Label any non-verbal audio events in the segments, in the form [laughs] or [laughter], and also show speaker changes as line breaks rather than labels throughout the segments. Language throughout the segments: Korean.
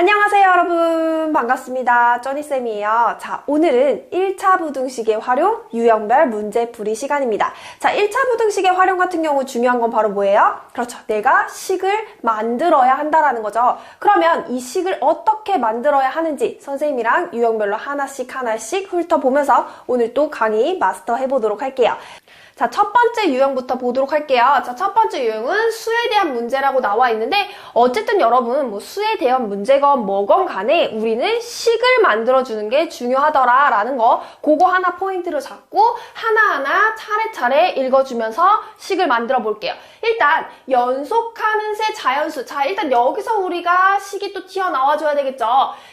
안녕하세요 여러분. 반갑습니다. 쩌니쌤이에요. 자 오늘은 1차 부등식의 활용 유형별 문제 풀이 시간입니다. 자 1차 부등식의 활용 같은 경우 중요한 건 바로 뭐예요? 그렇죠. 내가 식을 만들어야 한다라는 거죠. 그러면 이 식을 어떻게 만들어야 하는지 선생님이랑 유형별로 하나씩 하나씩 훑어보면서 오늘 또 강의 마스터 해보도록 할게요 자, 첫 번째 유형부터 보도록 할게요. 자, 첫 번째 유형은 수에 대한 문제라고 나와 있는데, 어쨌든 여러분, 뭐 수에 대한 문제건 뭐건 간에 우리는 식을 만들어주는 게 중요하더라, 라는 거, 그거 하나 포인트로 잡고, 하나하나 차례차례 읽어주면서 식을 만들어 볼게요. 일단, 연속하는 세 자연수. 자, 일단 여기서 우리가 식이 또 튀어나와줘야 되겠죠.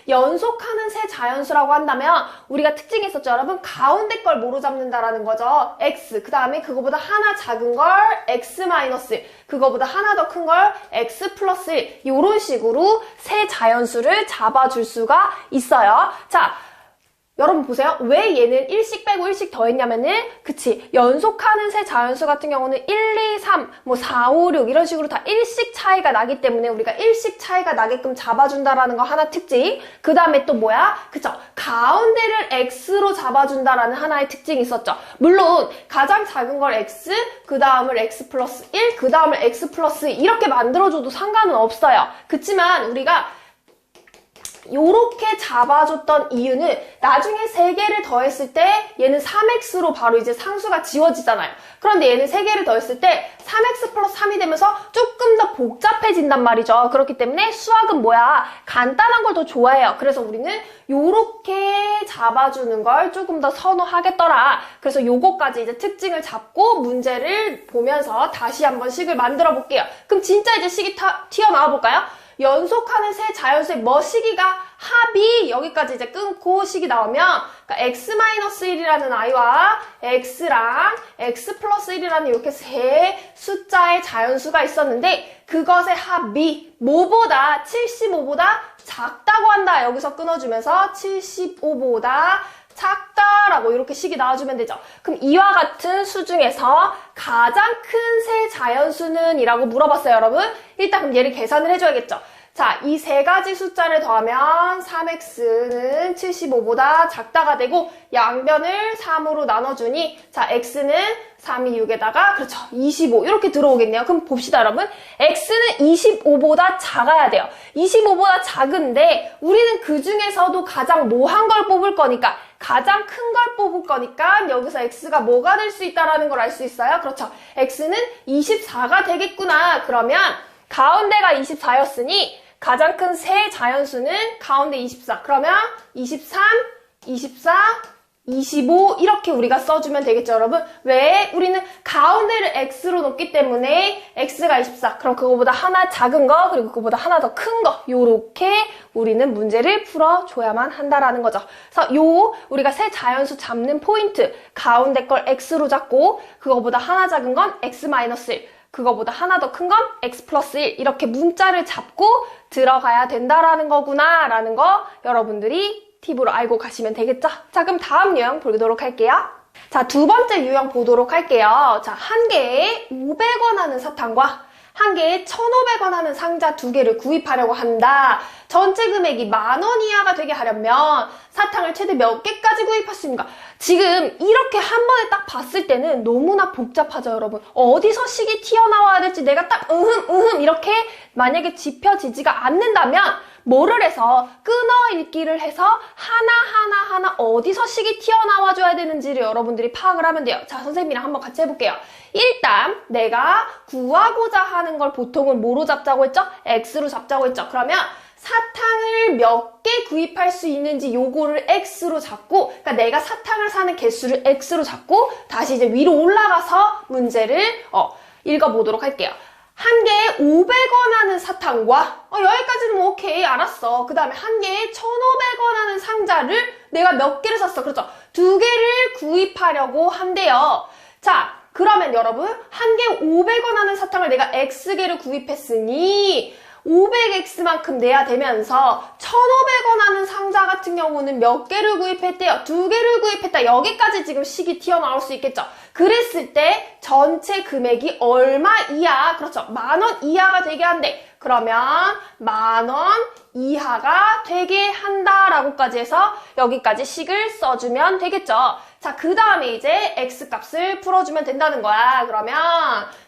연속하는 세 자연수라고 한다면, 우리가 특징이 있었죠, 여러분? 가운데 걸 뭐로 잡는다라는 거죠. x. 그 다음에 그거보다 하나 작은 걸 x 마이너스, 그거보다 하나 더 큰 걸 x 플러스 1 이런 식으로 세 자연수를 잡아줄 수가 있어요. 자, 여러분 보세요. 왜 얘는 1씩 빼고 1씩 더했냐면은 그치 연속하는 세 자연수 같은 경우는 1, 2, 3, 뭐 4, 5, 6 이런 식으로 다 1씩 차이가 나기 때문에 우리가 1씩 차이가 나게끔 잡아준다라는 거 하나 특징. 그 다음에 또 뭐야? 그쵸 가운데를 x로 잡아준다라는 하나의 특징이 있었죠. 물론 가장 작은 걸 x, 그 다음을 x 플러스 1, 그 다음을 x 플러스 2 이렇게 만들어줘도 상관은 없어요. 그치만 우리가 요렇게 잡아줬던 이유는 나중에 3개를 더했을 때 얘는 3x로 바로 이제 상수가 지워지잖아요. 그런데 얘는 3개를 더했을 때 3x 플러스 3이 되면서 조금 더 복잡해진단 말이죠. 그렇기 때문에 수학은 뭐야? 간단한 걸 더 좋아해요. 그래서 우리는 요렇게 잡아주는 걸 조금 더 선호하겠더라. 그래서 요거까지 이제 특징을 잡고 문제를 보면서 다시 한번 식을 만들어 볼게요. 그럼 진짜 이제 식이 타, 튀어나와 볼까요? 연속하는 세 자연수의 뭐 시기가 합이 여기까지 이제 끊고 식이 나오면 그러니까 x-1이라는 아이와 x랑 x 플러스 1이라는 이렇게 세 숫자의 자연수가 있었는데 그것의 합이 뭐보다 75보다 작다고 한다. 여기서 끊어주면서 75보다 작다라고 이렇게 식이 나와주면 되죠. 그럼 이와 같은 수 중에서 가장 큰 세 자연수는 이라고 물어봤어요, 여러분. 일단 그럼 얘를 계산을 해줘야겠죠. 자, 이 세 가지 숫자를 더하면 3x는 75보다 작다가 되고 양변을 3으로 나눠주니 자, x는 3이 6에다가 그렇죠. 25 이렇게 들어오겠네요. 그럼 봅시다, 여러분. x는 25보다 작아야 돼요. 25보다 작은데 우리는 그 중에서도 가장 뭐한 걸 뽑을 거니까 가장 큰 걸 뽑을 거니까 여기서 x가 뭐가 될 수 있다라는 걸 알 수 있어요. 그렇죠. x는 24가 되겠구나. 그러면 가운데가 24였으니 가장 큰 세 자연수는 가운데 24. 그러면 23, 24, 25 이렇게 우리가 써주면 되겠죠 여러분? 왜? 우리는 가운데를 x로 놓기 때문에 x가 24 그럼 그거보다 하나 작은 거 그리고 그거보다 하나 더 큰 거. 요렇게 우리는 문제를 풀어줘야만 한다라는 거죠. 그래서 요 우리가 세 자연수 잡는 포인트 가운데 걸 x로 잡고 그거보다 하나 작은 건 x-1 그거보다 하나 더 큰 건 x 플러스 1 이렇게 문자를 잡고 들어가야 된다라는 거구나 라는 거 여러분들이 팁으로 알고 가시면 되겠죠? 자 그럼 다음 유형 보도록 할게요. 자 두 번째 유형 보도록 할게요. 자 한 개에 500원 하는 사탕과 한 개에 1,500원 하는 상자 두 개를 구입하려고 한다. 전체 금액이 만 원 이하가 되게 하려면 사탕을 최대 몇 개까지 있는가? 지금 이렇게 한 번에 딱 봤을 때는 너무나 복잡하죠, 여러분. 어디서 식이 튀어나와야 될지 내가 딱 으흠, 으흠 이렇게 만약에 짚혀지지가 않는다면 뭐를 해서 끊어 읽기를 해서 하나하나 하나 어디서 식이 튀어나와 줘야 되는지를 여러분들이 파악을 하면 돼요. 자, 선생님이랑 한번 같이 해볼게요. 일단 내가 구하고자 하는 걸 보통은 뭐로 잡자고 했죠? X로 잡자고 했죠. 그러면 사탕을 몇 개 구입할 수 있는지 요거를 X로 잡고 그러니까 내가 사탕을 사는 개수를 X로 잡고 다시 이제 위로 올라가서 문제를 어, 읽어보도록 할게요. 한 개에 500원 하는 사탕과 어, 여기까지는 뭐 오케이 알았어. 그 다음에 한 개에 1,500원 하는 상자를 내가 몇 개를 샀어. 그렇죠. 두 개를 구입하려고 한대요. 자 그러면 여러분 한개 500원 하는 사탕을 내가 X개를 구입했으니 500x만큼 내야 되면서 1,500원 하는 상자 같은 경우는 몇 개를 구입했대요? 두 개를 구입했다. 여기까지 지금 식이 튀어나올 수 있겠죠. 그랬을 때 전체 금액이 얼마 이하? 그렇죠. 만 원 이하가 되게 한대. 그러면 만 원 이하가 되게 한다라고까지 해서 여기까지 식을 써주면 되겠죠. 자, 그 다음에 이제 x값을 풀어주면 된다는 거야. 그러면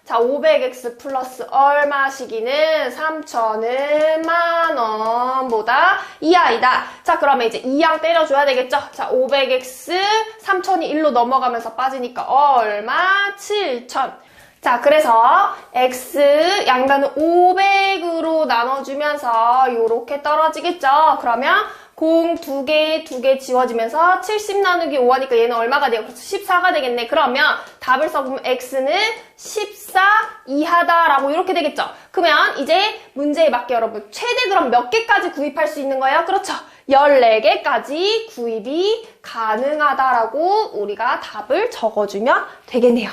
자, 500x 플러스 얼마 시기는 3천은 만원보다 이하이다. 자, 그러면 이제 2양 때려줘야 되겠죠? 자, 500x 3천이 1로 넘어가면서 빠지니까 얼마? 7천. 자, 그래서 x 양변을 500으로 나눠주면서 이렇게 떨어지겠죠? 그러면 공두 개, 두 개 지워지면서 70 나누기 5 하니까 얘는 얼마가 돼요? 그래서 14가 되겠네. 그러면 답을 써보면 x는 14 이하다라고 이렇게 되겠죠? 그러면 이제 문제에 맞게 여러분 최대 그럼 몇 개까지 구입할 수 있는 거예요? 그렇죠? 14개까지 구입이 가능하다라고 우리가 답을 적어주면 되겠네요.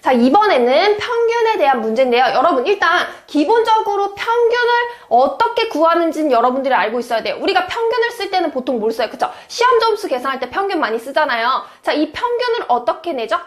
자, 이번에는 평균에 대한 문제인데요. 여러분, 일단 기본적으로 평균을 어떻게 구하는지는 여러분들이 알고 있어야 돼요. 우리가 평균을 쓸 때는 보통 뭘 써요? 그쵸? 시험 점수 계산할 때 평균 많이 쓰잖아요. 자, 이 평균을 어떻게 내죠?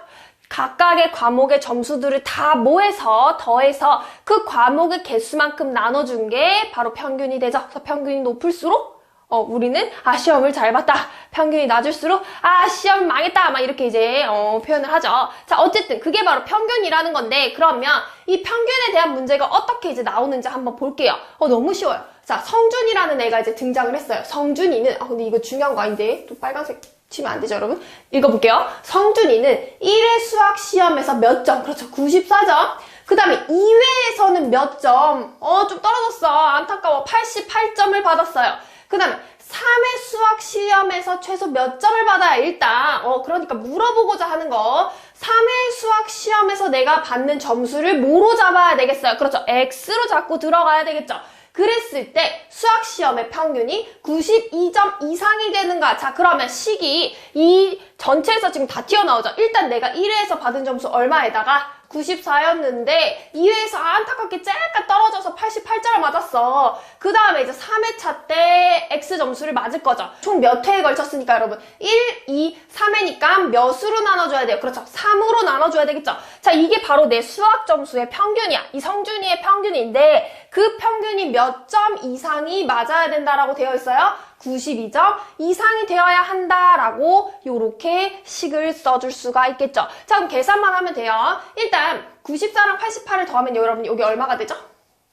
각각의 과목의 점수들을 다 모해서 더해서 그 과목의 개수만큼 나눠준 게 바로 평균이 되죠. 그래서 평균이 높을수록 어, 우리는 아 시험을 잘 봤다. 평균이 낮을수록 아 시험 망했다. 막 이렇게 이제 어, 표현을 하죠. 자 어쨌든 그게 바로 평균이라는 건데 그러면 이 평균에 대한 문제가 어떻게 이제 나오는지 한번 볼게요. 어 너무 쉬워요. 자 성준이라는 애가 이제 등장을 했어요. 성준이는 아 근데 이거 중요한 거 아닌데 또 빨간색 치면 안 되죠, 여러분? 읽어볼게요. 성준이는 1회 수학 시험에서 몇 점? 그렇죠, 94점. 그 다음에 2회에서는 몇 점? 어, 좀 떨어졌어. 안타까워. 88점을 받았어요. 그 다음에 3회 수학 시험에서 최소 몇 점을 받아야 일단 어 그러니까 물어보고자 하는 거 3회 수학 시험에서 내가 받는 점수를 뭐로 잡아야 되겠어요? 그렇죠. X로 잡고 들어가야 되겠죠. 그랬을 때 수학 시험의 평균이 92점 이상이 되는가? 자, 그러면 식이 이 전체에서 지금 다 튀어나오죠. 일단 내가 1회에서 받은 점수 얼마에다가 94였는데 2회에서 안타깝게 쬐까 떨어져서 88점을 맞았어. 그 다음에 이제 3회차 때 X 점수를 맞을 거죠. 총 몇 회에 걸쳤으니까 여러분 1, 2, 3회니까 몇으로 나눠줘야 돼요. 그렇죠. 3으로 나눠줘야 되겠죠. 자 이게 바로 내 수학 점수의 평균이야. 이 성준이의 평균인데 그 평균이 몇 점 이상이 맞아야 된다라고 되어 있어요. 92점 이상이 되어야 한다라고 이렇게 식을 써줄 수가 있겠죠. 자 그럼 계산만 하면 돼요. 일단 94랑 88을 더하면 여러분 여기 얼마가 되죠?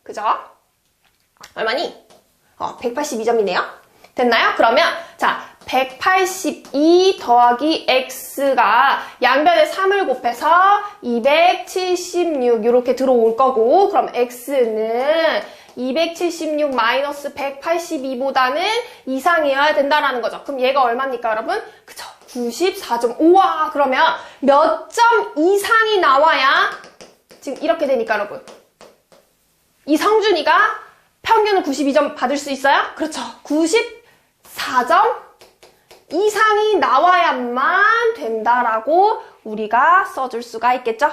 그죠? 얼마니? 어, 182점이네요. 됐나요? 그러면 자 182 더하기 x가 양변에 3을 곱해서 276 이렇게 들어올 거고 그럼 x는 276 마이너스 182보다는 이상이어야 된다라는 거죠. 그럼 얘가 얼마입니까, 여러분? 그쵸. 94점. 우와, 그러면 몇 점 이상이 나와야 지금 이렇게 되니까, 여러분. 이 성준이가 평균은 92점 받을 수 있어요? 그렇죠. 94점 이상이 나와야만 된다라고 우리가 써줄 수가 있겠죠?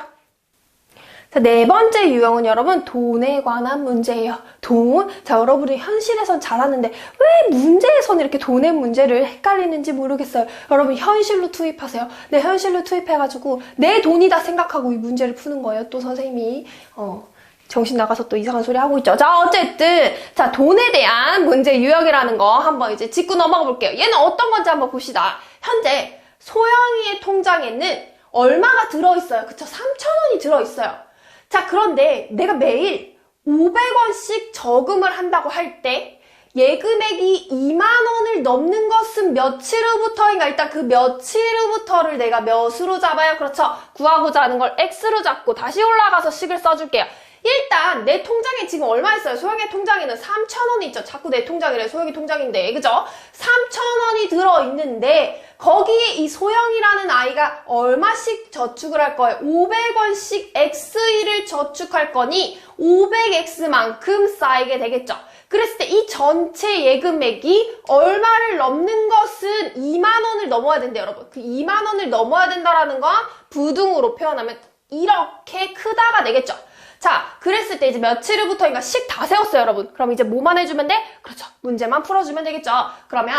자, 네 번째 유형은 여러분 돈에 관한 문제예요. 돈. 자, 여러분이 현실에선 잘하는데 왜 문제에서는 이렇게 돈의 문제를 헷갈리는지 모르겠어요. 여러분 현실로 투입하세요. 네, 현실로 투입해가지고 내 돈이다 생각하고 이 문제를 푸는 거예요. 또 선생님이 어. 정신 나가서 또 이상한 소리 하고 있죠. 자, 어쨌든, 자, 돈에 대한 문제 유형이라는 거 한번 이제 짚고 넘어가 볼게요. 얘는 어떤 건지 한번 봅시다. 현재 소영이의 통장에는 얼마가 들어있어요? 그쵸? 3,000원이 들어있어요. 자, 그런데 내가 매일 500원씩 저금을 한다고 할 때 예금액이 2만 원을 넘는 것은 며칠 후부터인가? 일단 그 며칠 후부터를 내가 몇으로 잡아요? 그렇죠? 구하고자 하는 걸 x로 잡고 다시 올라가서 식을 써줄게요. 일단 내 통장에 지금 얼마 있어요? 소영의 통장에는 3,000원이 있죠. 자꾸 내 통장이래. 소영이 통장인데. 그죠? 3,000원이 들어있는데 거기에 이 소영이라는 아이가 얼마씩 저축을 할 거예요? 500원씩 X1을 저축할 거니 500X만큼 쌓이게 되겠죠. 그랬을 때 이 전체 예금액이 얼마를 넘는 것은 2만 원을 넘어야 된대요, 여러분. 그 2만 원을 넘어야 된다라는 건 부등으로 표현하면 이렇게 크다가 되겠죠. 자, 그랬을 때 이제 며칠부터인가 식 다 세웠어요, 여러분. 그럼 이제 뭐만 해주면 돼? 그렇죠. 문제만 풀어주면 되겠죠. 그러면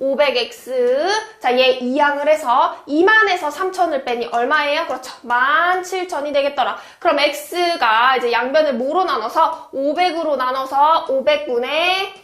500x 자얘 2항을 해서 2만에서 3천을 빼니 얼마예요? 그렇죠 17,000이 되겠더라 그럼 x가 이제 양변을 뭐로 나눠서 500으로 나눠서 500분의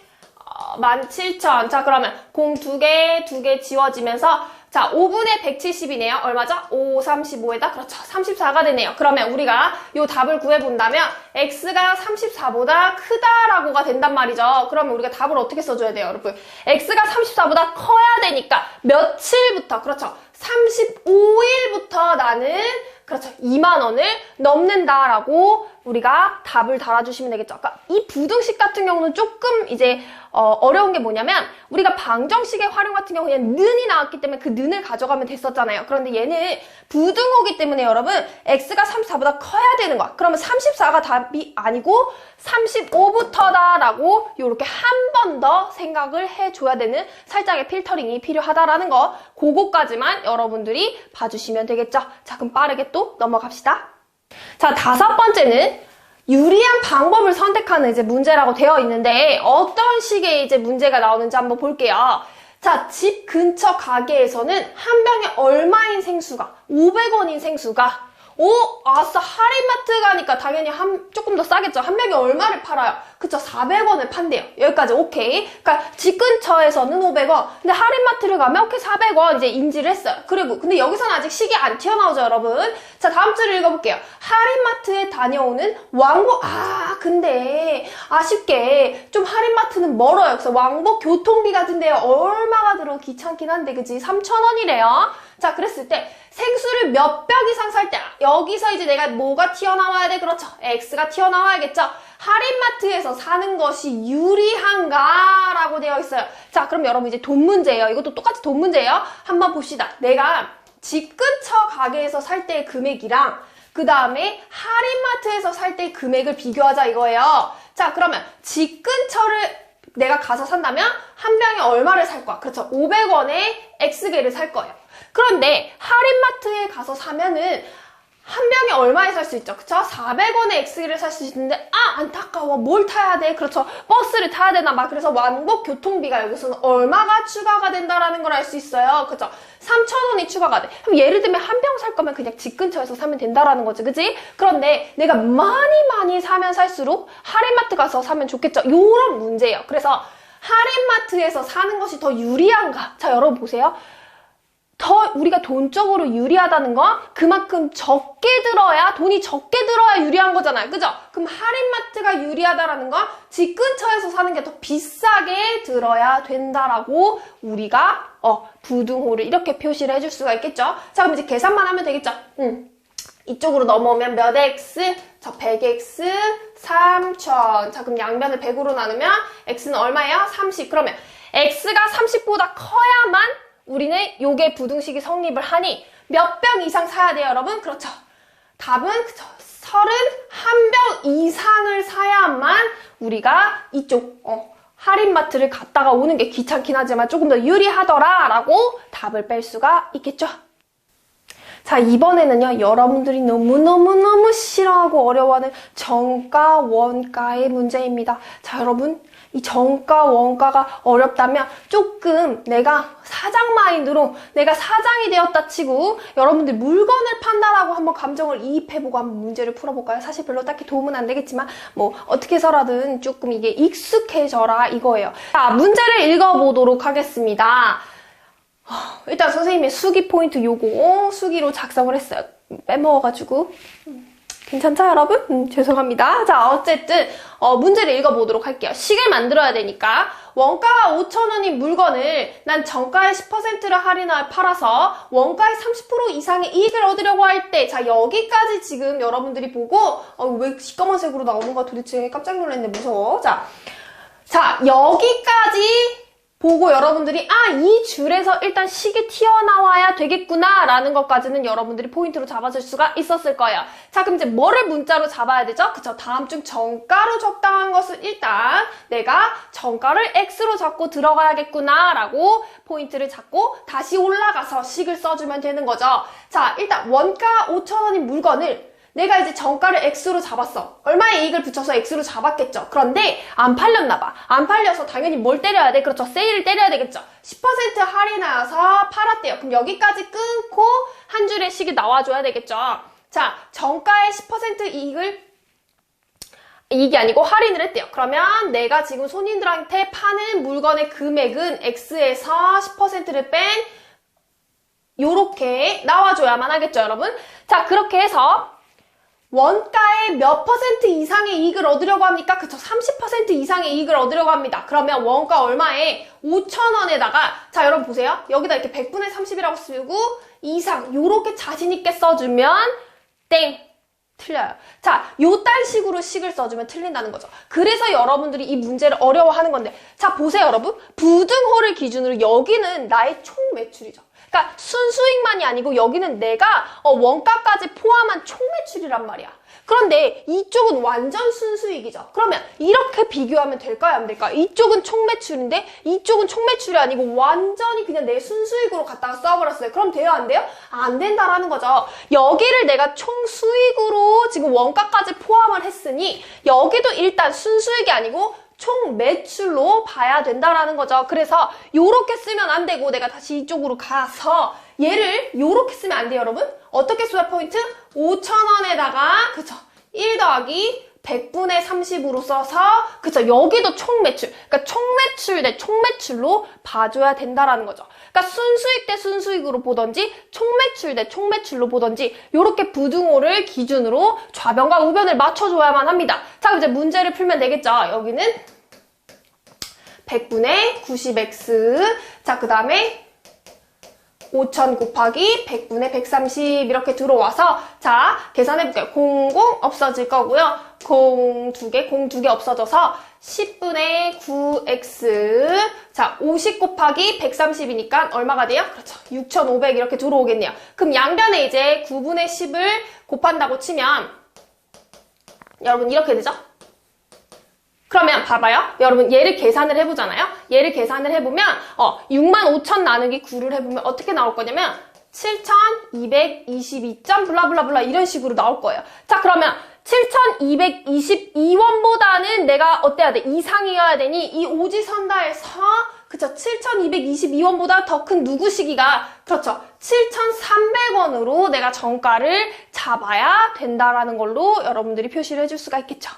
어, 17,000 자 그러면 공 두 개 두 개 지워지면서 자 5분의 170이네요. 얼마죠? 5, 35에다? 그렇죠. 34가 되네요. 그러면 우리가 이 답을 구해본다면 x가 34보다 크다라고가 된단 말이죠. 그러면 우리가 답을 어떻게 써줘야 돼요 여러분? X가 34보다 커야 되니까 며칠부터 그렇죠 35일부터 나는 그렇죠 2만 원을 넘는다라고 우리가 답을 달아주시면 되겠죠. 그러니까 이 부등식 같은 경우는 조금 이제 어, 려운게 뭐냐면 우리가 방정식의 활용 같은 경우 그냥 는이 나왔기 때문에 그 는을 가져가면 됐었잖아요. 그런데 얘는 부등호기 때문에 여러분 x가 34보다 커야 되는 거야. 그러면 34가 답이 아니고 35부터다라고 이렇게 한 번 더 생각을 해줘야 되는 살짝의 필터링이 필요하다라는 거 그거까지만 여러분들이 봐주시면 되겠죠. 자 그럼 빠르게 또 넘어갑시다. 자, 다섯 번째는 유리한 방법을 선택하는 이제 문제라고 되어 있는데 어떤 식의 이제 문제가 나오는지 한번 볼게요. 자, 집 근처 가게에서는 한 병에 얼마인 생수가 500원인 생수가 오, 아싸, 할인마트 가니까 당연히 한, 조금 더 싸겠죠. 한 병에 얼마를 팔아요? 그쵸, 400원을 판대요. 여기까지 오케이. 그니까, 집 근처에서는 500원. 근데 할인마트를 가면, 오케이, 400원 이제 인지를 했어요. 그리고, 근데 여기서는 아직 시계 안 튀어나오죠, 여러분? 자, 다음 줄을 읽어볼게요. 할인마트에 다녀오는 왕복, 아, 근데, 아쉽게, 좀 할인마트는 멀어요. 그래서 왕복 교통비 같은데요. 얼마가 들어 귀찮긴 한데, 그치? 3,000원이래요. 자, 그랬을 때, 생수를 몇벽 이상 살 때, 여기서 이제 내가 뭐가 튀어나와야 돼? 그렇죠. X가 튀어나와야겠죠. 할인마트에서 사는 것이 유리한가? 라고 되어 있어요. 자, 그럼 여러분 이제 돈 문제예요. 이것도 똑같이 돈 문제예요. 한번 봅시다. 내가 집 근처 가게에서 살 때의 금액이랑 그 다음에 할인마트에서 살 때의 금액을 비교하자 이거예요. 자, 그러면 집 근처를 내가 가서 산다면 한 병에 얼마를 살 거야? 그렇죠. 500원에 X개를 살 거예요. 그런데 할인마트에 가서 사면은 한 병에 얼마에 살 수 있죠? 그쵸? 400원에 X기를 살 수 있는데 아 안타까워 뭘 타야 돼? 그렇죠 버스를 타야 되나 막 그래서 왕복 교통비가 여기서는 얼마가 추가가 된다라는 걸 알 수 있어요 그쵸? 3,000원이 추가가 돼 그럼 예를 들면 한 병 살 거면 그냥 집 근처에서 사면 된다라는 거지 그치? 그런데 내가 많이 많이 사면 살수록 할인마트 가서 사면 좋겠죠 요런 문제예요 그래서 할인마트에서 사는 것이 더 유리한가? 자 여러분 보세요 더 우리가 돈적으로 유리하다는 건 그만큼 적게 들어야 돈이 적게 들어야 유리한 거잖아요. 그죠? 그럼 할인마트가 유리하다라는 건 집 근처에서 사는 게 더 비싸게 들어야 된다라고 우리가 어 부등호를 이렇게 표시를 해줄 수가 있겠죠. 자 그럼 이제 계산만 하면 되겠죠. 음. 이쪽으로 넘어오면 몇 x? 저 100x 3000. 자 그럼 양변을 100으로 나누면 x는 얼마예요? 30. 그러면 x가 30보다 커야만 우리는 요게 부등식이 성립을 하니 몇 병 이상 사야 돼요, 여러분? 그렇죠. 답은 그쵸. 31병 이상을 사야만 우리가 이쪽 어, 할인마트를 갔다가 오는 게 귀찮긴 하지만 조금 더 유리하더라 라고 답을 뺄 수가 있겠죠. 자, 이번에는요, 여러분들이 너무너무너무 싫어하고 어려워하는 정가, 원가의 문제입니다. 자, 여러분, 이 정가, 원가가 어렵다면 조금 내가 사장 마인드로 내가 사장이 되었다 치고 여러분들 물건을 판다라고 한번 감정을 이입해보고 한번 문제를 풀어볼까요? 사실 별로 딱히 도움은 안 되겠지만 뭐 어떻게 해서라든 조금 이게 익숙해져라 이거예요. 자, 문제를 읽어보도록 하겠습니다. 일단 선생님의 수기 포인트 요거 수기로 작성을 했어요. 빼먹어가지고. 괜찮죠, 여러분? 음, 죄송합니다. 자, 어쨌든 어, 문제를 읽어보도록 할게요. 식을 만들어야 되니까 원가가 5천원인 물건을 난 정가의 10%를 할인하여 팔아서 원가의 30% 이상의 이익을 얻으려고 할 때, 자, 여기까지 지금 여러분들이 보고 어, 왜 시꺼먼색으로 나오는 거 도대체 깜짝 놀랐네, 무서워. 자, 자, 여기까지 보고 여러분들이 아, 이 줄에서 일단 식이 튀어나와야 되겠구나 라는 것까지는 여러분들이 포인트로 잡아줄 수가 있었을 거예요. 자, 그럼 이제 뭐를 문자로 잡아야 되죠? 그쵸? 다음 중 정가로 적당한 것은 일단 내가 정가를 X로 잡고 들어가야겠구나 라고 포인트를 잡고 다시 올라가서 식을 써주면 되는 거죠. 자, 일단 원가 5천원인 물건을 내가 이제 정가를 X로 잡았어. 얼마의 이익을 붙여서 X로 잡았겠죠. 그런데 안 팔렸나 봐. 안 팔려서 당연히 뭘 때려야 돼? 그렇죠. 세일을 때려야 되겠죠. 10% 할인하여서 팔았대요. 그럼 여기까지 끊고 한 줄의 식이 나와줘야 되겠죠. 자, 정가의 10% 이익을 이익이 아니고 할인을 했대요. 그러면 내가 지금 손님들한테 파는 물건의 금액은 X에서 10%를 뺀 요렇게 나와줘야만 하겠죠, 여러분? 자, 그렇게 해서 원가의 몇 퍼센트 이상의 이익을 얻으려고 합니까? 그쵸, 30% 이상의 이익을 얻으려고 합니다. 그러면 원가 얼마에 5천원에다가 자, 여러분 보세요. 여기다 이렇게 100분의 30이라고 쓰고 이상 요렇게 자신있게 써주면 땡! 틀려요. 자, 요딴 식으로 식을 써주면 틀린다는 거죠. 그래서 여러분들이 이 문제를 어려워하는 건데, 자, 보세요, 여러분. 부등호를 기준으로 여기는 나의 총 매출이죠. 그러니까 순수익만이 아니고 여기는 내가 어, 원가까지 포함한 총 매출이란 말이야. 그런데 이쪽은 완전 순수익이죠. 그러면 이렇게 비교하면 될까요? 안 될까요? 이쪽은 총매출인데 이쪽은 총매출이 아니고 완전히 그냥 내 순수익으로 갖다가 써버렸어요. 그럼 돼요? 안 돼요? 안 된다라는 거죠. 여기를 내가 총수익으로 지금 원가까지 포함을 했으니 여기도 일단 순수익이 아니고 총 매출로 봐야 된다라는 거죠. 그래서 요렇게 쓰면 안 되고 내가 다시 이쪽으로 가서 얘를 요렇게 쓰면 안 돼요, 여러분. 어떻게 써야 포인트? 5,000원에다가 그쵸 1 더하기 100분의 30으로 써서 그쵸 여기도 총 매출 그러니까 총 매출 대 총 매출로 봐줘야 된다라는 거죠 그러니까 순수익 대 순수익으로 보던지 총매출 대 총매출로 보던지 이렇게 부등호를 기준으로 좌변과 우변을 맞춰줘야만 합니다 자 그럼 이제 문제를 풀면 되겠죠 여기는 100분의 90x 자그 다음에 5,000 곱하기 100분의 130 이렇게 들어와서 자 계산해볼게요. 00 없어질 거고요. 0 2개, 0 2개 없어져서 10분의 9x 자 50 곱하기 130이니까 얼마가 돼요? 그렇죠. 6,500 이렇게 들어오겠네요. 그럼 양변에 이제 9분의 10을 곱한다고 치면 여러분 이렇게 되죠? 그러면 봐봐요. 여러분 얘를 계산을 해보잖아요. 얘를 계산을 해보면 어 6만 5천 나누기 9를 해보면 어떻게 나올 거냐면 7,222점 블라블라블라 이런 식으로 나올 거예요. 자 그러면 7,222원보다는 내가 어때야 돼? 이상이어야 되니 이 오지선다에서 그쵸 7,222원보다 더 큰 누구 시기가 그렇죠 7,300원으로 내가 정가를 잡아야 된다라는 걸로 여러분들이 표시를 해줄 수가 있겠죠.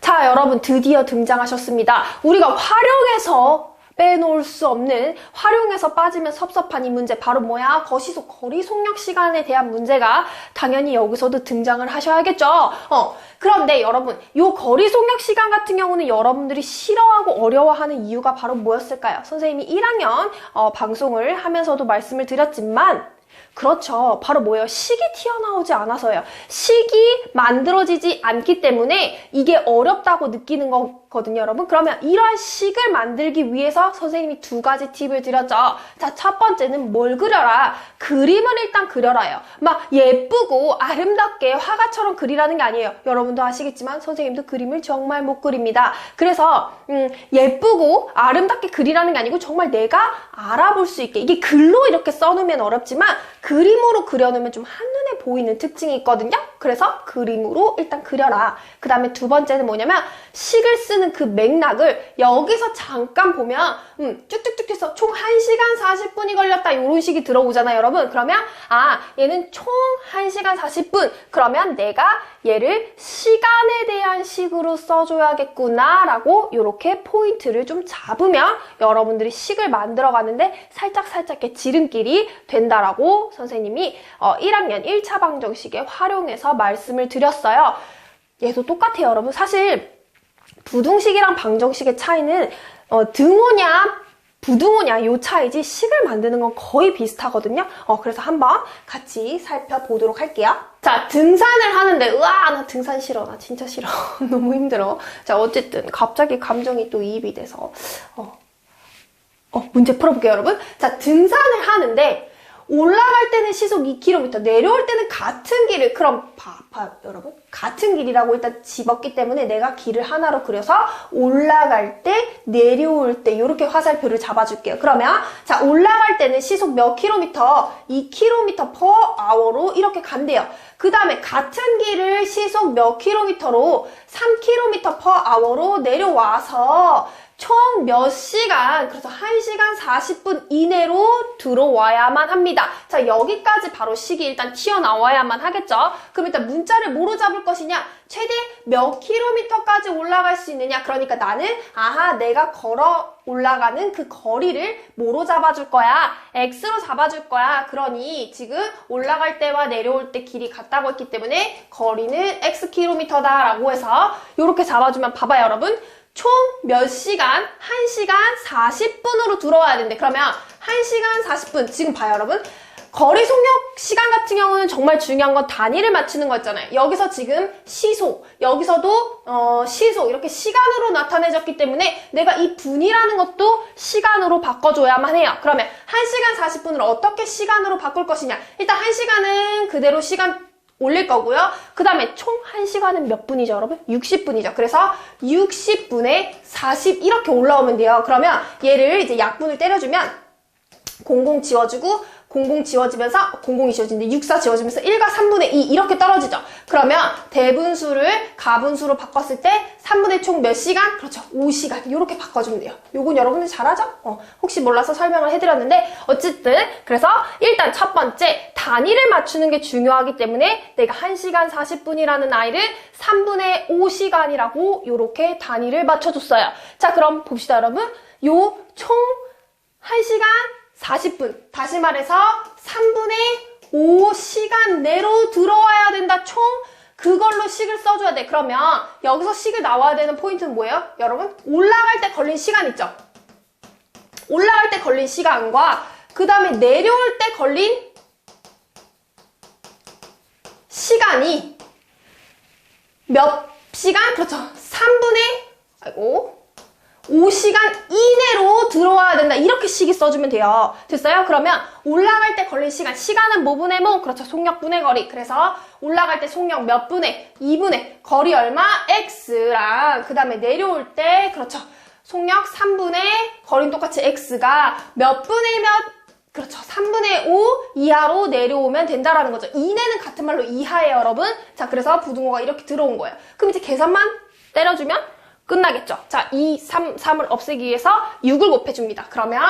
자, 여러분 드디어 등장하셨습니다. 우리가 활용해서 빼놓을 수 없는 활용해서 빠지면 섭섭한 이 문제 바로 뭐야? 거시속 거리 속력 시간에 대한 문제가 당연히 여기서도 등장을 하셔야겠죠. 어, 그런데 여러분 요 거리 속력 시간 같은 경우는 여러분들이 싫어하고 어려워하는 이유가 바로 뭐였을까요? 선생님이 1학년 어, 방송을 하면서도 말씀을 드렸지만 그렇죠. 바로 뭐예요? 식이 튀어나오지 않아서예요. 식이 만들어지지 않기 때문에 이게 어렵다고 느끼는 거거든요, 여러분. 그러면 이러한 식을 만들기 위해서 선생님이 두 가지 팁을 드렸죠. 자, 첫 번째는 뭘 그려라? 그림을 일단 그려라요. 막 예쁘고 아름답게 화가처럼 그리라는 게 아니에요. 여러분도 아시겠지만 선생님도 그림을 정말 못 그립니다. 그래서 음, 예쁘고 아름답게 그리라는 게 아니고 정말 내가 알아볼 수 있게 이게 글로 이렇게 써놓으면 어렵지만 그림으로 그려놓으면 좀 한눈에 보이는 특징이 있거든요. 그래서 그림으로 일단 그려라. 그 다음에 두 번째는 뭐냐면 식을 쓰는 그 맥락을 여기서 잠깐 보면 음, 쭉쭉쭉 해서 총 1시간 40분이 걸렸다 이런 식이 들어오잖아요 여러분 그러면 아 얘는 총 1시간 40분 그러면 내가 얘를 시간에 대한 식으로 써줘야겠구나 라고 이렇게 포인트를 좀 잡으면 여러분들이 식을 만들어 가는데 살짝 살짝 지름길이 된다라고 선생님이 어, 1학년 1차 방정식에 활용해서 말씀을 드렸어요. 얘도 똑같아요, 여러분. 사실 부등식이랑 방정식의 차이는 어, 등호냐 부등호냐 요 차이지 식을 만드는 건 거의 비슷하거든요. 어, 그래서 한번 같이 살펴보도록 할게요. 자, 등산을 하는데 으아 나 등산 싫어. 나 진짜 싫어. [laughs] 너무 힘들어. 자, 어쨌든 갑자기 감정이 또 이입이 돼서 어, 어 문제 풀어볼게요, 여러분. 자, 등산을 하는데 올라갈 때는 시속 2km, 내려올 때는 같은 길을, 그럼 봐, 봐, 여러분. 같은 길이라고 일단 집었기 때문에 내가 길을 하나로 그려서 올라갈 때, 내려올 때, 이렇게 화살표를 잡아줄게요. 그러면, 자, 올라갈 때는 시속 몇 킬로미터? 2km per hour로 이렇게 간대요. 그 다음에 같은 길을 시속 몇 킬로미터로 3km per hour로 내려와서 총 몇 시간, 그래서 1시간 40분 이내로 들어와야만 합니다. 자, 여기까지 바로 식이 일단 튀어나와야만 하겠죠? 그럼 일단 문자를 뭐로 잡을 것이냐? 최대 몇 킬로미터까지 올라갈 수 있느냐? 그러니까 나는, 아하, 내가 걸어 올라가는 그 거리를 뭐로 잡아줄 거야? X로 잡아줄 거야. 그러니 지금 올라갈 때와 내려올 때 길이 같다고 했기 때문에 거리는 X 킬로미터다라고 해서 이렇게 잡아주면 봐봐요, 여러분. 총 몇 시간? 1시간 40분으로 들어와야 된대. 그러면 1시간 40분. 지금 봐요, 여러분. 거리 속력 시간 같은 경우는 정말 중요한 건 단위를 맞추는 거였잖아요. 여기서 지금 시속, 여기서도 어, 시속 이렇게 시간으로 나타내졌기 때문에 내가 이 분이라는 것도 시간으로 바꿔줘야만 해요. 그러면 1시간 40분을 어떻게 시간으로 바꿀 것이냐? 일단 1시간은 그대로 시간 올릴 거고요. 그 다음에 총 1시간은 몇 분이죠, 여러분? 60분이죠. 그래서 60분에 40 이렇게 올라오면 돼요. 그러면 얘를 이제 약분을 때려주면 00 지워주고 00 지워지면서 00이 지워지는데 64 지워지면서 1과 3분의 2 이렇게 떨어지죠. 그러면 대분수를 가분수로 바꿨을 때 3분의 총 몇 시간? 그렇죠. 5시간. 이렇게 바꿔주면 돼요. 요건 여러분들 잘하죠? 어, 혹시 몰라서 설명을 해드렸는데 어쨌든 그래서 일단 첫 번째 단위를 맞추는 게 중요하기 때문에 내가 1시간 40분이라는 아이를 3분의 5시간이라고 이렇게 단위를 맞춰줬어요. 자 그럼 봅시다 여러분. 요총 1시간 40분. 다시 말해서 3분의 5시간 내로 들어와야 된다. 총 그걸로 식을 써줘야 돼. 그러면 여기서 식을 나와야 되는 포인트는 뭐예요? 여러분 올라갈 때 걸린 시간 있죠? 올라갈 때 걸린 시간과 그 다음에 내려올 때 걸린 시간이 몇 시간? 그렇죠. 3분의 아이고 5시간 이내로 들어와야 된다. 이렇게 식이 써주면 돼요. 됐어요? 그러면 올라갈 때 걸린 시간. 시간은 뭐 분의 뭐? 그렇죠. 속력 분의 거리. 그래서 올라갈 때 속력 몇 분의? 2분의. 거리 얼마? X랑 그 다음에 내려올 때 그렇죠. 속력 3분의 거리는 똑같이 X가 몇 분의 몇? 그렇죠. 3분의 5 이하로 내려오면 된다라는 거죠. 이내는 같은 말로 이하예요, 여러분. 자, 그래서 부등호가 이렇게 들어온 거예요. 그럼 이제 계산만 때려주면 끝나겠죠. 자, 2, 3, 3을 없애기 위해서 6을 곱해줍니다. 그러면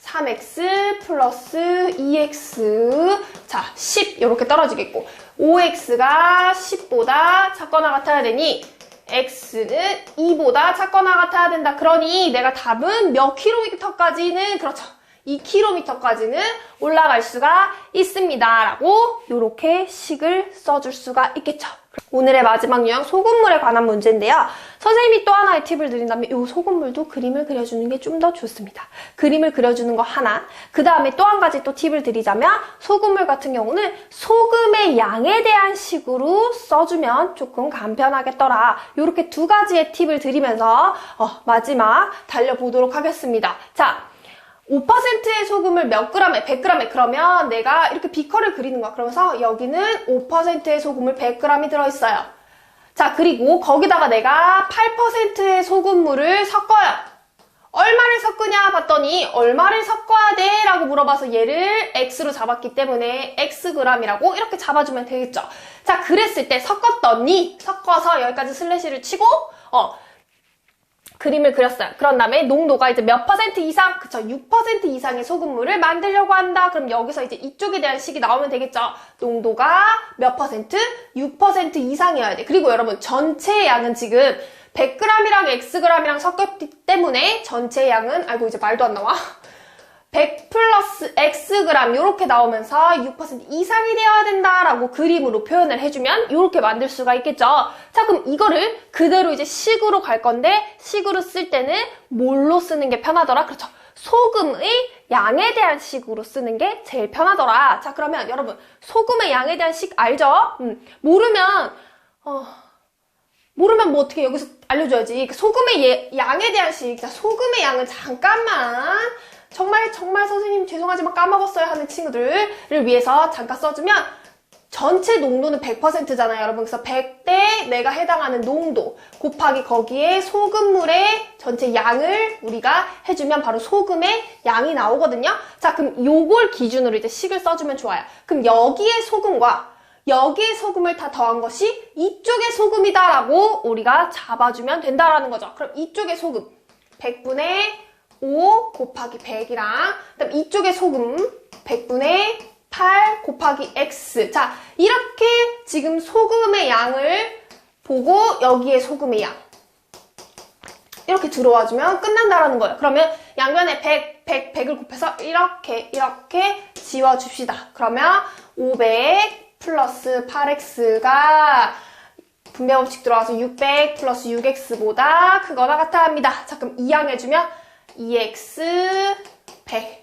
3x 플러스 2x 자, 10 이렇게 떨어지겠고 5x가 10보다 작거나 같아야 되니 x는 2보다 작거나 같아야 된다. 그러니 내가 답은 몇 킬로미터까지는 그렇죠. 2km까지는 올라갈 수가 있습니다. 라고 이렇게 식을 써줄 수가 있겠죠. 오늘의 마지막 유형 소금물에 관한 문제인데요. 선생님이 또 하나의 팁을 드린다면 이 소금물도 그림을 그려주는 게 좀 더 좋습니다. 그림을 그려주는 거 하나. 그 다음에 또 한 가지 또 팁을 드리자면 소금물 같은 경우는 소금의 양에 대한 식으로 써주면 조금 간편하겠더라. 이렇게 두 가지의 팁을 드리면서 어, 마지막 달려보도록 하겠습니다. 자, 5%의 소금을 몇 그램에, 100g에 그러면 내가 이렇게 비커를 그리는 거야. 그러면서 여기는 5%의 소금을 100g이 들어있어요. 자, 그리고 거기다가 내가 8%의 소금물을 섞어요. 얼마를 섞으냐 봤더니 얼마를 섞어야 돼? 라고 물어봐서 얘를 x로 잡았기 때문에 xg이라고 이렇게 잡아주면 되겠죠. 자, 그랬을 때 섞었더니 섞어서 여기까지 슬래시를 치고 어 그림을 그렸어요. 그런 다음에 농도가 이제 몇 퍼센트 이상, 그쵸, 6% 이상의 소금물을 만들려고 한다. 그럼 여기서 이제 이쪽에 대한 식이 나오면 되겠죠. 농도가 몇 퍼센트? 6% 이상이어야 돼. 그리고 여러분, 전체 양은 지금 100g이랑 xg이랑 섞였기 때문에 전체 양은, 아이고, 이제 말도 안 나와. 100 플러스 xg 이렇게 나오면서 6% 이상이 되어야 된다라고 그림으로 표현을 해주면 이렇게 만들 수가 있겠죠. 자 그럼 이거를 그대로 이제 식으로 갈 건데 식으로 쓸 때는 뭘로 쓰는 게 편하더라? 그렇죠. 소금의 양에 대한 식으로 쓰는 게 제일 편하더라. 자 그러면 여러분 소금의 양에 대한 식 알죠? 음, 모르면 어, 모르면 뭐 어떻게 여기서 알려줘야지. 소금의 예, 양에 대한 식. 자 소금의 양은 잠깐만 정말 정말 선생님 죄송하지만 까먹었어요 하는 친구들을 위해서 잠깐 써주면 전체 농도는 100%잖아요, 여러분. 그래서 100대 내가 해당하는 농도 곱하기 거기에 소금물의 전체 양을 우리가 해주면 바로 소금의 양이 나오거든요. 자, 그럼 요걸 기준으로 이제 식을 써주면 좋아요. 그럼 여기에 소금과 여기에 소금을 다 더한 것이 이쪽의 소금이다라고 우리가 잡아주면 된다라는 거죠. 그럼 이쪽의 소금 100분의 5 곱하기 100이랑 그다음 이쪽의 소금 100분의 8 곱하기 x. 자, 이렇게 지금 소금의 양을 보고 여기에 소금의 양. 이렇게 들어와주면 끝난다라는 거예요. 그러면 양변에 100, 100, 100을 곱해서 이렇게, 이렇게 지워줍시다. 그러면 500 플러스 8x가 분배 법칙 들어와서 600 플러스 6x보다 크거나 같아 합니다. 자, 그럼 2항 해주면 2x 100.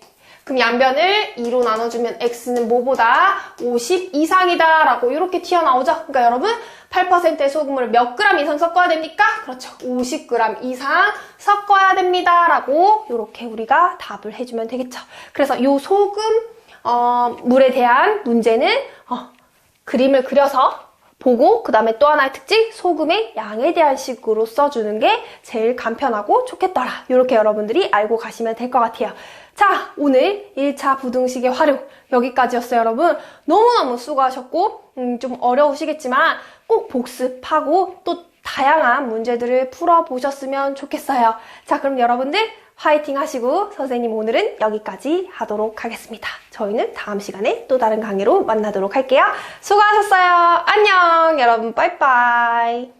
그럼 양변을 2로 나눠주면 x는 뭐보다 50 이상이다 라고 이렇게 튀어나오죠. 그러니까 여러분 8%의 소금을 몇 그램 이상 섞어야 됩니까? 그렇죠. 50g 이상 섞어야 됩니다 라고 이렇게 우리가 답을 해주면 되겠죠. 그래서 이 소금 어, 물에 대한 문제는 어, 그림을 그려서 보고 그 다음에 또 하나의 특징 소금의 양에 대한 식으로 써주는 게 제일 간편하고 좋겠더라. 이렇게 여러분들이 알고 가시면 될 것 같아요. 자 오늘 1차 부등식의 활용 여기까지였어요 여러분. 너무너무 수고하셨고 음, 좀 어려우시겠지만 꼭 복습하고 또 다양한 문제들을 풀어보셨으면 좋겠어요. 자 그럼 여러분들 화이팅 하시고 선생님 오늘은 여기까지 하도록 하겠습니다. 저희는 다음 시간에 또 다른 강의로 만나도록 할게요. 수고하셨어요. 안녕 여러분 빠이빠이.